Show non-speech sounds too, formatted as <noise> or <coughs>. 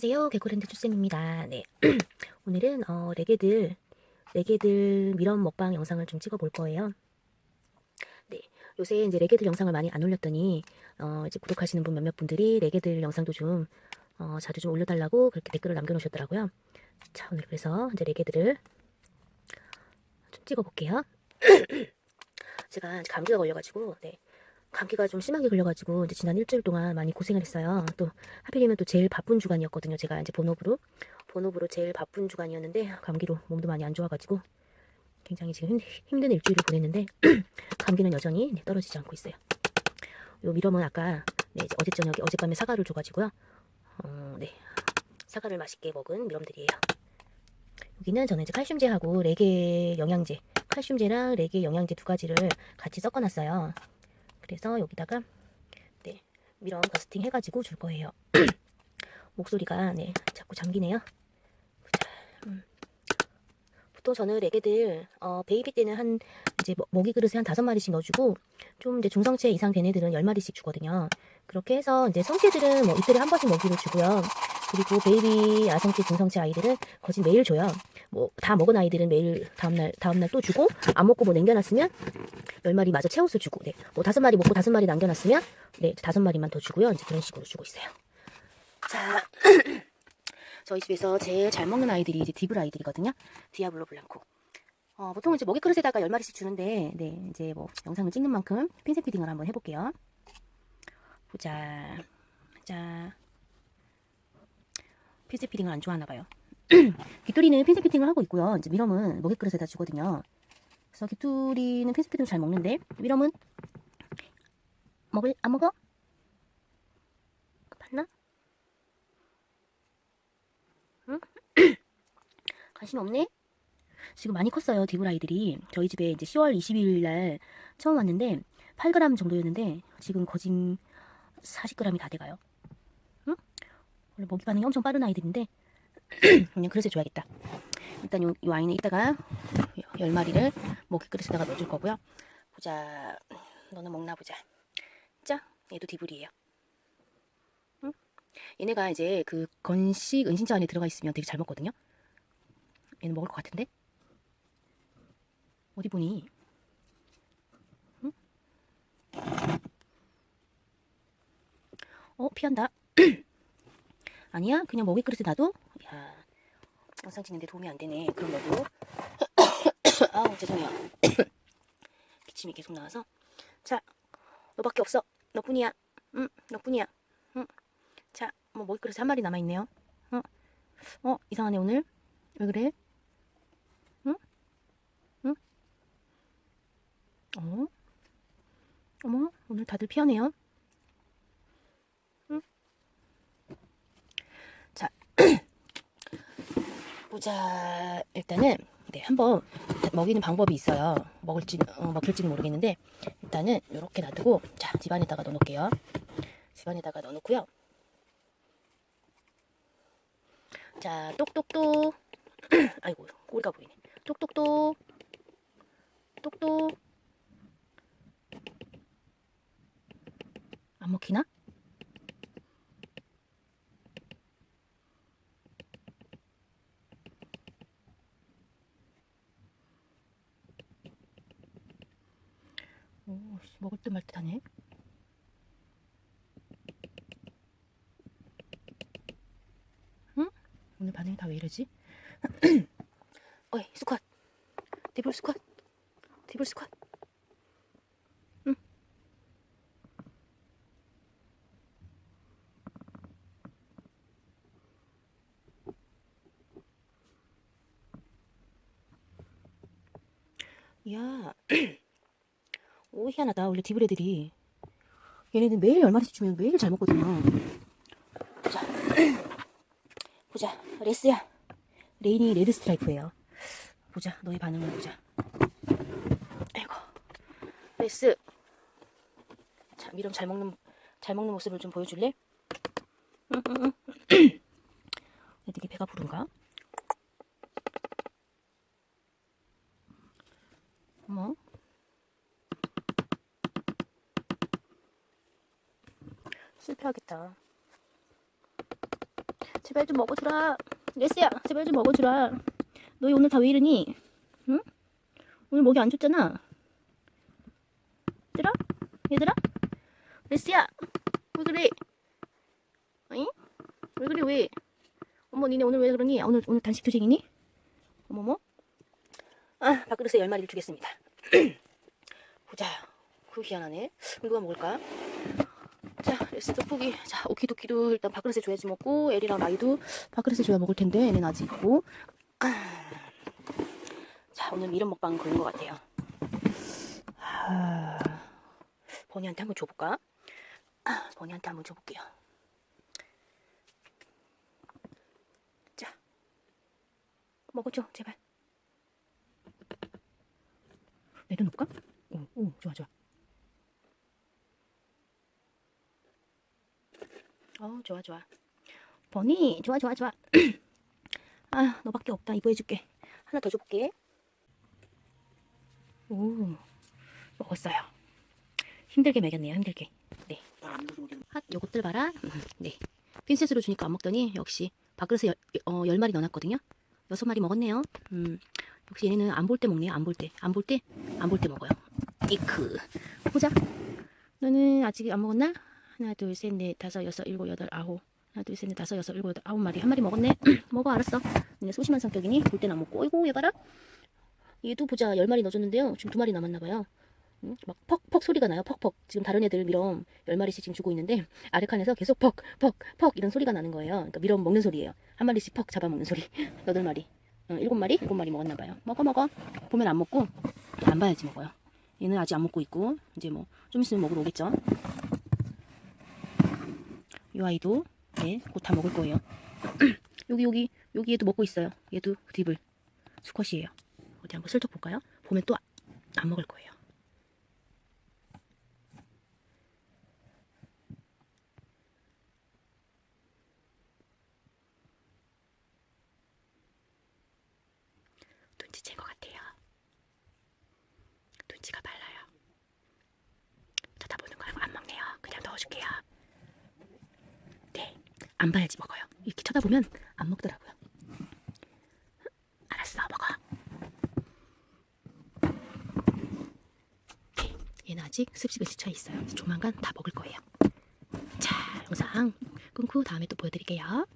안녕하세요. 개코랜드 출생입니다. 네. <clears throat> 오늘은 어, 레게들 레게들 미럼 먹방 영상을 좀 찍어 볼 거예요. 네. 요새 이제 레게들 영상을 많이 안 올렸더니 어, 이제 구독하시는 분 몇몇 분들이 레게들 영상도 좀 어, 자주 좀 올려달라고 그렇게 댓글을 남겨놓으셨더라고요. 자, 오늘 그래서 이제 레게들을 좀 찍어 볼게요. <clears throat> 제가 감기가 걸려가지고 네. 감기가 좀 심하게 걸려가지고 이제 지난 일주일 동안 많이 고생을 했어요. 또 하필이면 또 제일 바쁜 주간이었거든요. 제가 이제 본업으로 본업으로 제일 바쁜 주간이었는데 감기로 몸도 많이 안 좋아가지고 굉장히 지금 힘, 힘든 일주일을 보냈는데 <clears throat> 감기는 여전히 네, 떨어지지 않고 있어요. 요 미럼은 아까 네, 어제 저녁에 어젯밤에 사과를 줘가지고요. 어, 네 사과를 맛있게 먹은 미럼들이에요. 여기는 저는 이제 칼슘제하고 레게 영양제, 칼슘제랑 레게 영양제 두 가지를 같이 섞어놨어요. 그래서 여기다가 네 미럼 버스팅 해가지고 줄 거예요. <clears throat> 목소리가 네 자꾸 잠기네요. 음. 보통 저는 레게들 어, 베이비 때는 한 이제 먹- 먹이 그릇에 한 다섯 마리씩 넣어주고 좀 이제 중성체 이상 된 애들은 열 마리씩 주거든요. 그렇게 해서 이제 성체들은 뭐 이틀에 한 번씩 먹이를 주고요. 그리고 베이비 아성체 중성체 아이들은 거진 매일 줘요. 뭐 다 먹은 아이들은 매일 다음날 다음날 또 주고 안 먹고 뭐 남겨놨으면 열 마리 마저 채워서 주고 네. 뭐 다섯 마리 먹고 다섯 마리 남겨놨으면 네 다섯 마리만 더 주고요. 이제 그런 식으로 주고 있어요. 자, <clears throat> 저희 집에서 제일 잘 먹는 아이들이 이제 디블 아이들이거든요. 디아블로 블랑코. 어, 보통 이제 먹이 그릇에다가 열 마리씩 주는데 네 이제 뭐 영상을 찍는 만큼 핀셋 피딩을 한번 해볼게요. 보자, 자. 핀셋 피딩을 안 좋아하나 봐요. <clears throat> 귀뚜리는 핀셋 피딩을 하고 있고요. 이제 미럼은 먹이 그릇에다 주거든요. 그래서 귀뚜리는 핀셋 피딩을 잘 먹는데 미럼은 먹을 안 먹어? 봤나? 응? <clears throat> 관심 없네? 지금 많이 컸어요, 디블 아이들이. 저희 집에 이제 10월 22일 날 처음 왔는데 8g 정도였는데 지금 거진 40g이 다 돼가요. 응? 원래 먹이 반응이 엄청 빠른 아이들인데 그냥 그릇에 줘야겠다. 일단 요, 요 아이는 이따가 열 마리를 먹이 그릇에다가 넣어줄 거고요. 보자, 너는 먹나 보자. 자, 얘도 디블이에요. 응? 얘네가 이제 그 건식 은신처 안에 들어가 있으면 되게 잘 먹거든요. 얘는 먹을 것 같은데? 어디 보니? 응? 어, 피한다. <clears throat> 아니야, 그냥 먹이 그릇에 놔둬. 야, 영상 찍는데 도움이 안 되네. 그럼 너도. <coughs> 아우, 죄송해요. <coughs> 기침이 계속 나와서. 자, 너밖에 없어. 너뿐이야. 응, 너뿐이야. 응. 자, 뭐 먹이 그릇에 한 마리 남아 있네요. 어, 어, 이상하네 오늘. 왜 그래? 응? 응? 어? 어머, 오늘 다들 피하네요. 응? 자, 보자. 일단은 네 한번 먹이는 방법이 있어요. 먹을지 어, 먹힐지는 모르겠는데 일단은 이렇게 놔두고 자 집안에다가 넣어놓을게요. 집안에다가 넣어놓고요. 자 똑똑똑 <clears throat> 아이고 꼬리가 보이네. 똑똑똑 똑똑 안 먹히나? 오, 씨, 먹을 듯 말 듯하네. 응? 오늘 반응이 다 왜 이러지? <clears throat> 어이, 스쿼트. 디블 스쿼트. 디블 스쿼트. 응. 야, <clears throat> 오 희한하다. 원래 디블 애들이 얘네는 매일 열 마리씩 주면 매일 잘 먹거든요. 보자, <clears throat> 보자, 레스야. 레인이 레드 스트라이프예요. 보자, 너의 반응을 보자. 아이고, 레스. 자, 미럼 잘 먹는 잘 먹는 모습을 좀 보여줄래? <clears throat> 되게 배가 부른가? 어머. 실패하겠다. 제발 좀 먹어주라. 레스야, 제발 좀 먹어주라. 너희 오늘 다 왜 이러니? 응? 오늘 먹이 안 줬잖아. 얘들아? 얘들아? 레스야, 왜 그래? 어이? 왜 그래, 왜? 어머, 니네 오늘 왜 그러니? 아, 오늘, 오늘 단식 투쟁이니? 어머머. 아, 밥그릇에 열 마리를 주겠습니다. <clears throat> 보자. 그 희한하네. 누가 먹을까? 자, 레스 떡볶이. 자, 오키도키도 일단 밥그릇에 줘야지 먹고, 에리랑 라이도 밥그릇에 줘야 먹을 텐데, 얘는 아직 있고. 아. <clears throat> 자, 오늘 미련 먹방 걸린 것 같아요. 아, 버니한테 한번 줘볼까? <clears throat> 아, 버니한테 한번 줘볼게요. 자, 먹어줘, 제발. 내려놓을까? 오, 오, 좋아, 좋아. 어, 좋아, 좋아. 버니, 좋아, 좋아, 좋아. <clears throat> 아, 너밖에 없다. 이거 해줄게. 하나 더 줘볼게. 오, 먹었어요. 힘들게 먹였네요, 힘들게. 네. 핫, 요것들 봐라. 음, <laughs> 네. 핀셋으로 주니까 안 먹더니 역시 밥그릇에 열, 어, 열 마리 넣어놨거든요. 여섯 마리 먹었네요. 음, 역시 얘네는 안 볼 때 먹네요. 안 볼 때. 안 볼 때? 안 볼 때 먹어요. 이크. 보자. 너는 아직 안 먹었나? 하나, 둘, 셋, 넷, 다섯, 여섯, 일곱, 여덟, 아홉. 하나, 둘, 셋, 넷, 다섯, 여섯, 일곱, 여덟, 아홉 마리. 한 마리 먹었네. <clears throat> 먹어, 알았어. 얘네 소심한 성격이니 볼 때는 안 먹고. 어이구, 얘 봐라. 얘도 보자. 열 마리 넣어줬는데요. 지금 두 마리 남았나 봐요. 응? 막 퍽퍽 소리가 나요. 퍽퍽. 지금 다른 애들 미럼 열 마리씩 지금 주고 있는데 <laughs> 아래 칸에서 계속 퍽, 퍽, 퍽 이런 소리가 나는 거예요. 그러니까 미럼 먹는 소리예요. 한 마리씩 퍽 잡아먹는 소리. <laughs> 여덟 마리. 응, 일곱 마리? 일곱 마리 먹었나 봐요. 먹어, 먹어. 보면 안 먹고 안 봐야지 먹어요. 얘는 아직 안 먹고 있고 이제 뭐 좀 있으면 먹으러 오겠죠. 이 아이도 네, 곧 다 먹을 거예요. <clears throat> 여기 여기 여기 얘도 먹고 있어요. 얘도 딥을 수컷이에요. 어디 한번 슬쩍 볼까요? 보면 또 안 먹을 거예요. 눈치챈 것 같아요. 눈치가 빨라요. 쳐다보는 거 알고 안 먹네요. 그냥 넣어줄게요. 네, 안 봐야지 먹어요. 이렇게 쳐다보면 안 먹더라고요. 알았어, 먹어. 네, 얘는 아직 습식에 지쳐 있어요. 조만간 다 먹을 거예요. 자, 영상 끊고 다음에 또 보여드릴게요.